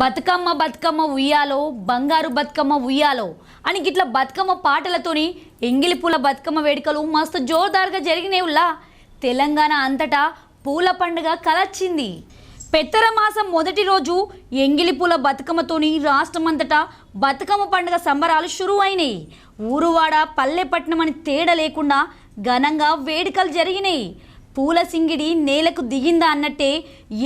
బతుకమ్మ బతుకమ్మ ఉయ్యాలో బంగారు బతుకమ్మ ఉయ్యాలో అని గిట్ల బతుకమ్మ పాటలతోని ఎంగిలి పూల బతుకమ్మ వేడుకలు మస్తు జోరుదారుగా జరిగినేవులా తెలంగాణ అంతటా పూల పండుగ కలచ్చింది పెత్తర మాసం మొదటి రోజు ఎంగిలి పూల బతుకమ్మతోని రాష్ట్రమంతటా బతుకమ్మ పండుగ సంబరాలు షురు అయినాయి ఊరువాడ పల్లెపట్నం అని తేడా లేకుండా ఘనంగా వేడుకలు జరిగినాయి. పూల సింగిడి నేలకు దిగిందా అన్నట్టే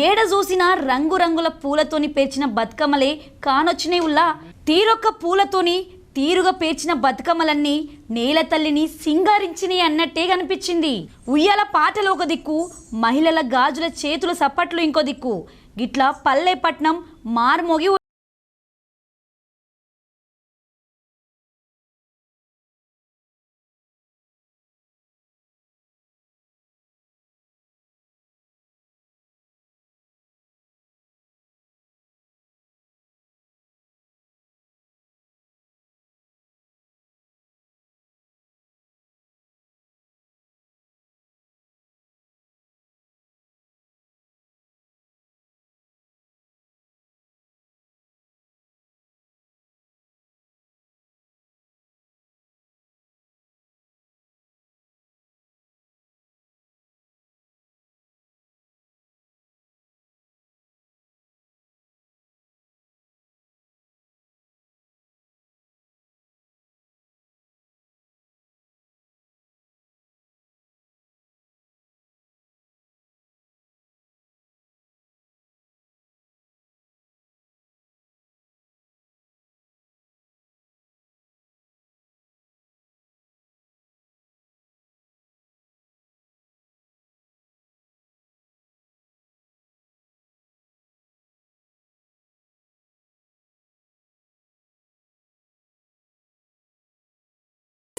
ఏడ చూసినా రంగురంగుల పూలతోని పేర్చిన బతుకమ్మలే కానొచ్చినాయి ఉల్లా. తీరొక్క పూలతోని తీరుగా పేర్చిన బతుకమ్మలన్నీ నేల తల్లిని సింగారించినాయి అన్నట్టే కనిపించింది. ఉయ్యాల పాటలు ఒక దిక్కు మహిళల గాజుల చేతుల సప్పట్లు ఇంకో దిక్కు. గిట్లా పల్లెపట్నం మార్మోగి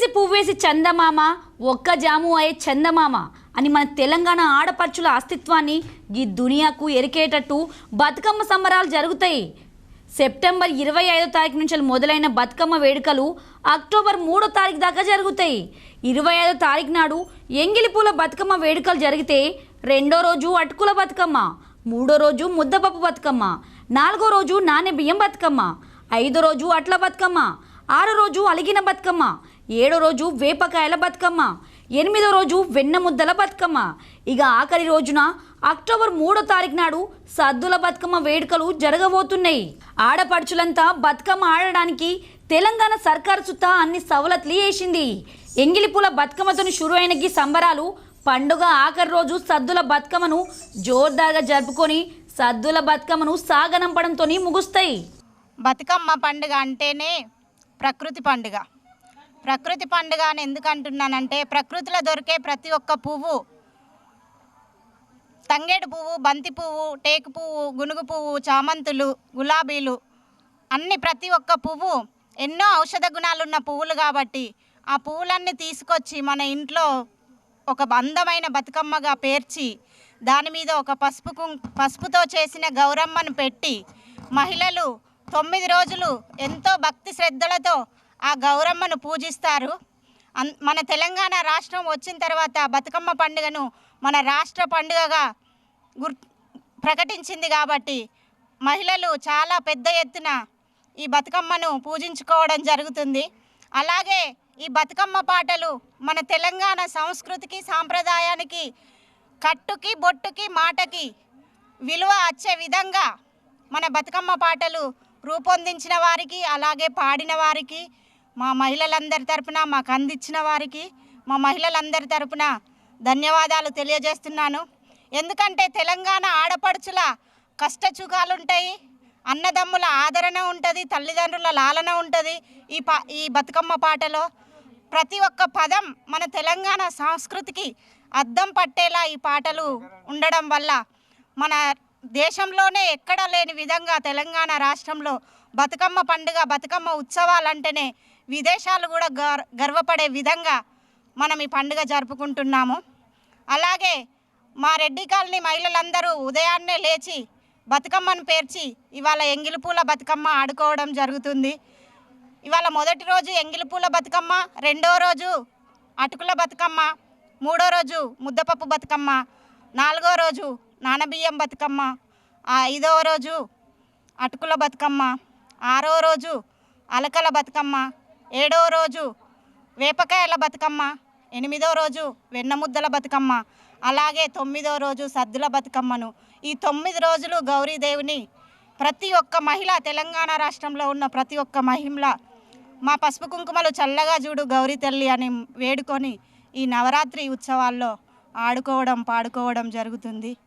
వేసి పువ్వేసి చందమామ ఒక్క జాము అయ్యే చందమామ అని మన తెలంగాణ ఆడపడుచుల అస్తిత్వాన్ని ఈ దునియాకు ఎరికేటట్టు బతుకమ్మ సంబరాలు జరుగుతాయి. సెప్టెంబర్ ఇరవై ఐదో తారీఖు నుంచి మొదలైన బతుకమ్మ వేడుకలు అక్టోబర్ మూడో తారీఖు దాకా జరుగుతాయి. ఇరవై ఐదో తారీఖు నాడు ఎంగిలి పూల బతుకమ్మ వేడుకలు జరిగితే రెండో రోజు అటుకుల బతుకమ్మ మూడో రోజు ముద్దపప్పు బతుకమ్మ నాలుగో రోజు నాణ్య బియ్యం బతుకమ్మ ఐదో రోజు అట్ల బతుకమ్మ ఆరో రోజు అలిగిన బతుకమ్మ ఏడో రోజు వేపకాయల బతుకమ్మ ఎనిమిదో రోజు వెన్న ముద్దల బతుకమ్మ. ఇక ఆఖరి రోజున అక్టోబర్ మూడో తారీఖు నాడు సద్దుల బతుకమ్మ వేడుకలు జరగబోతున్నాయి. ఆడపడుచులంతా బతుకమ్మ ఆడడానికి తెలంగాణ సర్కారు సుత అన్ని సవలతులు వేసింది. ఎంగిలిపూల బతుకమ్మతో షురు అయిన ఈ సంబరాలు పండుగ ఆఖరి రోజు సద్దుల బతుకమ్మను జోర్దార్గా జరుపుకొని సద్దుల బతుకమ్మను సాగనంపడంతో ముగుస్తాయి. బతుకమ్మ పండుగ అంటేనే ప్రకృతి పండుగ. ప్రకృతి పండుగ అని ఎందుకు అంటున్నానంటే ప్రకృతిలో దొరికే ప్రతి ఒక్క పువ్వు తంగేడు పువ్వు బంతి పువ్వు టేకు పువ్వు గునుగు పువ్వు చామంతులు గులాబీలు అన్ని ప్రతి ఒక్క పువ్వు ఎన్నో ఔషధ గుణాలున్న పువ్వులు కాబట్టి ఆ పువ్వులన్నీ తీసుకొచ్చి మన ఇంట్లో ఒక అందమైన బతుకమ్మగా పేర్చి దాని మీద ఒక పసుపు కుం పసుపుతో చేసిన గౌరమ్మను పెట్టి మహిళలు తొమ్మిది రోజులు ఎంతో భక్తి శ్రద్ధలతో ఆ గౌరమ్మను పూజిస్తారు. అన్ మన తెలంగాణ రాష్ట్రం వచ్చిన తర్వాత బతుకమ్మ పండుగను మన రాష్ట్ర పండుగగా గుర్ ప్రకటించింది కాబట్టి మహిళలు చాలా పెద్ద ఎత్తున ఈ బతుకమ్మను పూజించుకోవడం జరుగుతుంది. అలాగే ఈ బతుకమ్మ పాటలు మన తెలంగాణ సంస్కృతికి సాంప్రదాయానికి కట్టుకి బొట్టుకి మాటకి విలువ వచ్చే విధంగా మన బతుకమ్మ పాటలు రూపొందించిన వారికి అలాగే పాడిన వారికి మా మహిళలందరి తరపున మాకు అందించిన వారికి మా మహిళలందరి తరపున ధన్యవాదాలు తెలియజేస్తున్నాను. ఎందుకంటే తెలంగాణ ఆడపడుచుల కష్టచుకాలుంటాయి అన్నదమ్ముల ఆదరణ ఉంటుంది తల్లిదండ్రుల లాలన ఉంటుంది ఈ పా ఈ బతుకమ్మ పాటలో. ప్రతి ఒక్క పదం మన తెలంగాణ సంస్కృతికి అద్దం పట్టేలా ఈ పాటలు ఉండడం వల్ల మన దేశంలోనే ఎక్కడ లేని విధంగా తెలంగాణ రాష్ట్రంలో బతుకమ్మ పండుగ బతుకమ్మ ఉత్సవాలంటేనే విదేశాలు కూడా గర్ గర్వపడే విధంగా మనం ఈ పండుగ జరుపుకుంటున్నాము. అలాగే మా రెడ్డి కాలనీ మహిళలందరూ ఉదయాన్నే లేచి బతుకమ్మను పేర్చి ఇవాళ ఎంగిలిపూల బతుకమ్మ ఆడుకోవడం జరుగుతుంది. ఇవాళ మొదటి రోజు ఎంగిలిపూల బతుకమ్మ రెండో రోజు అటుకుల బతుకమ్మ మూడో రోజు ముద్దపప్పు బతుకమ్మ నాలుగో రోజు నానబియ్యం బతుకమ్మ ఐదవ రోజు అటుకుల బతుకమ్మ ఆరో రోజు అలకల బతుకమ్మ ఏడో రోజు వేపకాయల బతుకమ్మ ఎనిమిదో రోజు వెన్నముద్దల బతుకమ్మ అలాగే తొమ్మిదో రోజు సద్దుల బతుకమ్మను. ఈ తొమ్మిది రోజులు గౌరీదేవిని ప్రతి ఒక్క మహిళ తెలంగాణ రాష్ట్రంలో ఉన్న ప్రతి ఒక్క మహిళ మా పసుపు కుంకుమలు చల్లగా చూడు గౌరీ తల్లి అని వేడుకొని ఈ నవరాత్రి ఉత్సవాల్లో ఆడుకోవడం పాడుకోవడం జరుగుతుంది.